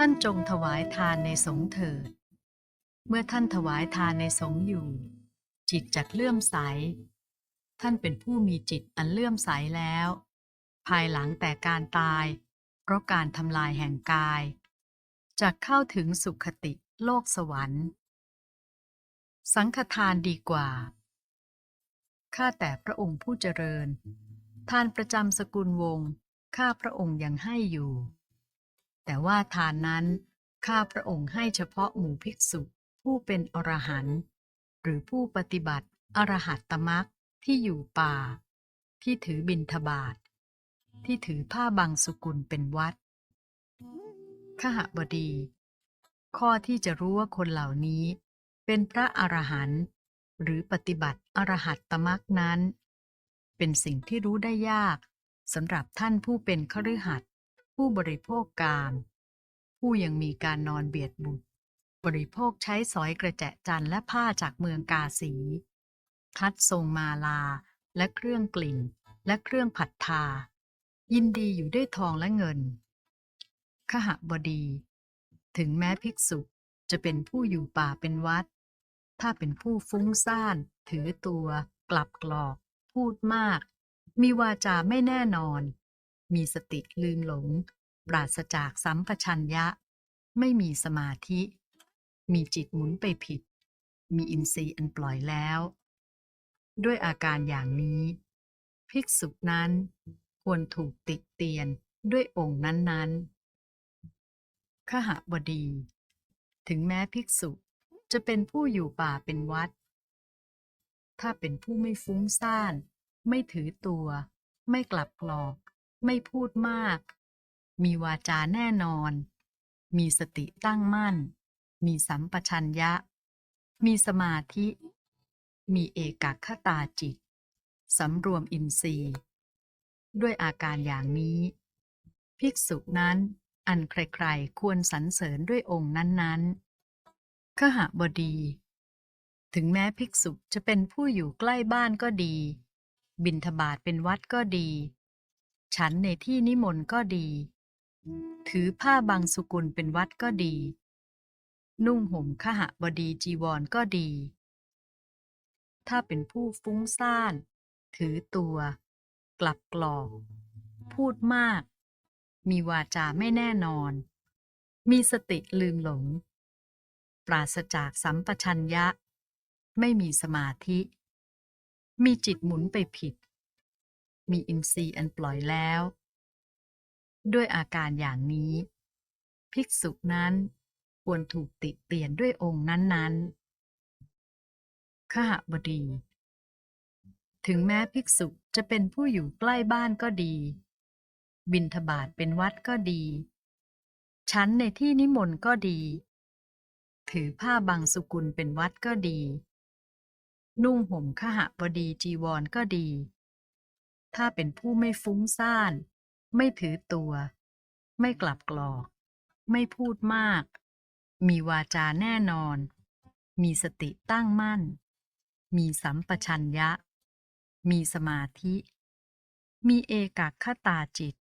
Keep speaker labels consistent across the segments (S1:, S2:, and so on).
S1: ท่านจงถวายทานในสงเถิด เมื่อท่านถวายทานในสงอยู่ จิตจักเลื่อมใส ท่านเป็นผู้มีจิตอันเลื่อมใสแล้ว ภายหลังแต่การตาย เพราะการทำลายแห่งกายจะเข้าถึงสุขติโลกสวรรค์ สังฆทานดีกว่า ข้าแต่พระองค์ผู้เจริญ ทานประจำสกุลวงศ์ข้าพระองค์ยังให้อยู่ แต่ว่าทานนั้นข้าพระองค์ให้เฉพาะหมู่ภิกษุผู้เป็นอรหันต์หรือผู้ปฏิบัติอรหัตตมรรคที่อยู่ป่า ที่ถือบิณฑบาตที่ถือผ้าบางสุกุลเป็นวัดขหบดี ข้อที่จะรู้ว่าคนเหล่านี้ เป็นพระอรหันต์หรือปฏิบัติอรหัตตมรรคนั้น เป็นสิ่งที่รู้ได้ยากสำหรับท่านผู้เป็นคฤหัสถ์ ผู้บริโภคกาม ผู้ยังมีการนอนเบียดบุตร บริโภคใช้สอยกระแจจันทร์และผ้าจากเมืองกาสีทัดทรงมาลาและเครื่องกลิ่น และเครื่องผัดทา ยินดีอยู่ด้วยทองและเงิน ขหบดี ถึงแม้ภิกษุจะเป็นผู้อยู่ป่าเป็นวัด ถ้าเป็นผู้ฟุ้งซ่าน ถือตัว กลับกรอก พูดมาก มีวาจาไม่แน่นอน มีสติลืมหลง ปราศจากสัมปชัญญะ ไม่มีสมาธิ มีจิตหมุนไปผิด มีอินทรีย์อันปล่อยแล้ว ด้วยอาการอย่างนี้ ภิกษุนั้นควรถูกติเตียนด้วยองค์นั้นๆขหบดี ถึงแม้ภิกษุจะเป็นผู้อยู่ป่าเป็นวัด ถ้าเป็นผู้ไม่ฟุ้งซ่าน ไม่ถือตัว ไม่กลับกรอก ไม่พูดมาก มีวาจาแน่นอน มีสติตั้งมั่น มีสัมปชัญญะ มีสมาธิ มีเอกคตาจิต สำรวมอินทรีย์ ด้วยอาการอย่างนี้ ภิกษุนั้นอันใครๆควรสรรเสริญด้วยองค์นั้นๆขหบดี ถึงแม้ภิกษุจะเป็นผู้อยู่ใกล้บ้านก็ดี บิณฑบาตเป็นวัดก็ดี ฉันในที่นิมนต์ก็ดี ถือผ้าบางสุกุลเป็นวัดก็ดี นุ่งห่มขหบดีจีวรก็ดี ถ้าเป็นผู้ฟุ้งซ่าน ถือตัว กลับกรอกพูดมาก มีวาจาไม่แน่นอน มีสติลืมหลง ปราศจากสัมปชัญญะ ไม่มีสมาธิ มีจิตหมุนไปผิด มีอินทรีย์อันปล่อยแล้ว ด้วยอาการอย่างนี้ ภิกษุนั้นควรถูกติเตียนด้วยองค์นั้นๆขหบดี ถึงแม้ภิกษุจะเป็นผู้อยู่ใกล้บ้านก็ดี บิณฑบาตเป็นวัดก็ดี ชั้นในที่นิมนต์ก็ดี ถือผ้าบางสุกุลเป็นวัดก็ดี นุ่งห่มขหบดีจีวรก็ดี ถ้าเป็นผู้ไม่ฟุ้งซ่าน ไม่ถือตัว ไม่กลับกรอก ไม่พูดมาก มีวาจาแน่นอน มีสติตั้งมั่น มีสัมปชัญญะ มีสมาธิ มีเอกคตาจิต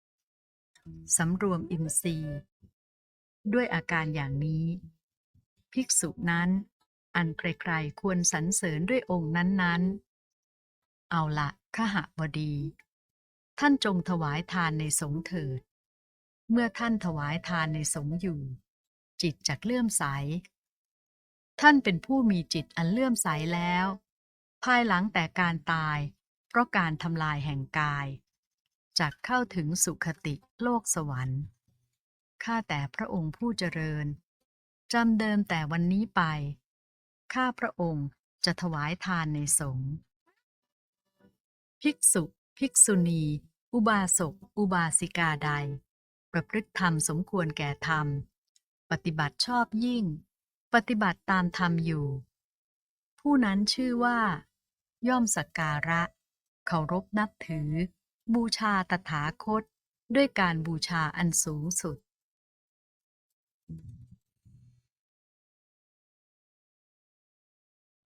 S1: สำรวมอินทรีย์ ด้วยอาการอย่างนี้ ภิกษุนั้นอันใครๆควรสรรเสริญด้วยองค์นั้นๆ เอาละขหบดี ท่านจงถวายทานในสงเถิด เมื่อท่านถวายทานในสงอยู่ จิตจักเลื่อมใส ท่านเป็นผู้มีจิตอันเลื่อมใสแล้ว ภายหลังแต่การตาย เพราะการทำลายแห่งกายจักเข้าถึงสุขติโลกสวรรค์ ข้าแต่พระองค์ผู้เจริญ จำเดิมแต่วันนี้ไป ข้าพระองค์จะถวายทานในสงฆ์ ภิกษุ ภิกษุณี อุบาสก อุบาสิกาใด ประพฤติธรรมสมควรแก่ธรรม ปฏิบัติชอบยิ่ง ปฏิบัติตามธรรมอยู่ ผู้นั้นชื่อว่า ย่อมสักการะ เคารพนับถือ บูชาตถาคต ด้วยการบูชาอันสูงสุด